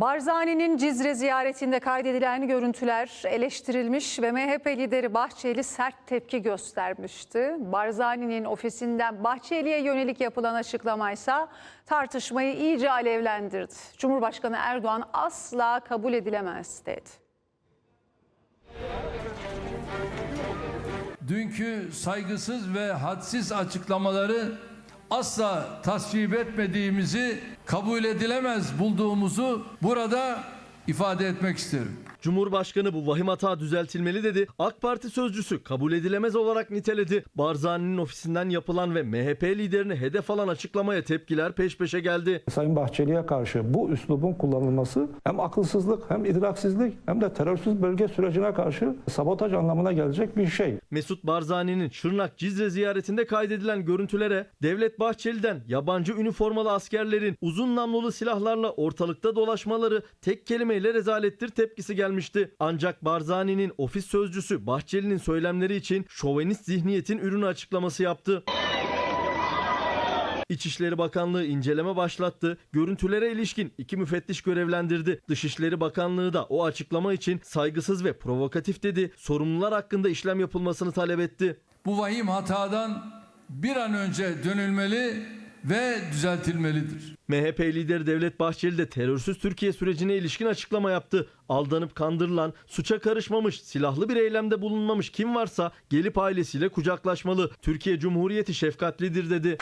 Barzani'nin Cizre ziyaretinde kaydedilen görüntüler eleştirilmiş ve MHP lideri Bahçeli sert tepki göstermişti. Barzani'nin ofisinden Bahçeli'ye yönelik yapılan açıklamaysa tartışmayı iyice alevlendirdi. Cumhurbaşkanı Erdoğan asla kabul edilemez dedi. dünkü saygısız ve hadsiz açıklamaları asla tasvip etmediğimizi, kabul edilemez bulduğumuzu burada ifade etmek isterim. Cumhurbaşkanı bu vahim hata düzeltilmeli dedi. AK Parti sözcüsü kabul edilemez olarak niteledi. Barzani'nin ofisinden yapılan ve MHP liderini hedef alan açıklamaya tepkiler peş peşe geldi. Sayın Bahçeli'ye karşı bu üslubun kullanılması hem akılsızlık hem idraksizlik hem de terörsüz bölge sürecine karşı sabotaj anlamına gelecek bir şey. Mesut Barzani'nin Şırnak Cizre ziyaretinde kaydedilen görüntülere Devlet Bahçeli'den yabancı üniformalı askerlerin uzun namlulu silahlarla ortalıkta dolaşmaları tek kelimeyle rezalettir tepkisi gelmişti. Ancak Barzani'nin ofis sözcüsü Bahçeli'nin söylemleri için şovenist zihniyetin ürünü açıklaması yaptı. İçişleri Bakanlığı inceleme başlattı. Görüntülere ilişkin iki müfettiş görevlendirdi. Dışişleri Bakanlığı da o açıklama için saygısız ve provokatif dedi. Sorumlular hakkında işlem yapılmasını talep etti. Bu vahim hatadan bir an önce dönülmeli ve düzeltilmelidir. MHP lideri Devlet Bahçeli de terörsüz Türkiye sürecine ilişkin açıklama yaptı. Aldanıp kandırılan, suça karışmamış, silahlı bir eylemde bulunmamış kim varsa gelip ailesiyle kucaklaşmalı. Türkiye Cumhuriyeti şefkatlidir dedi.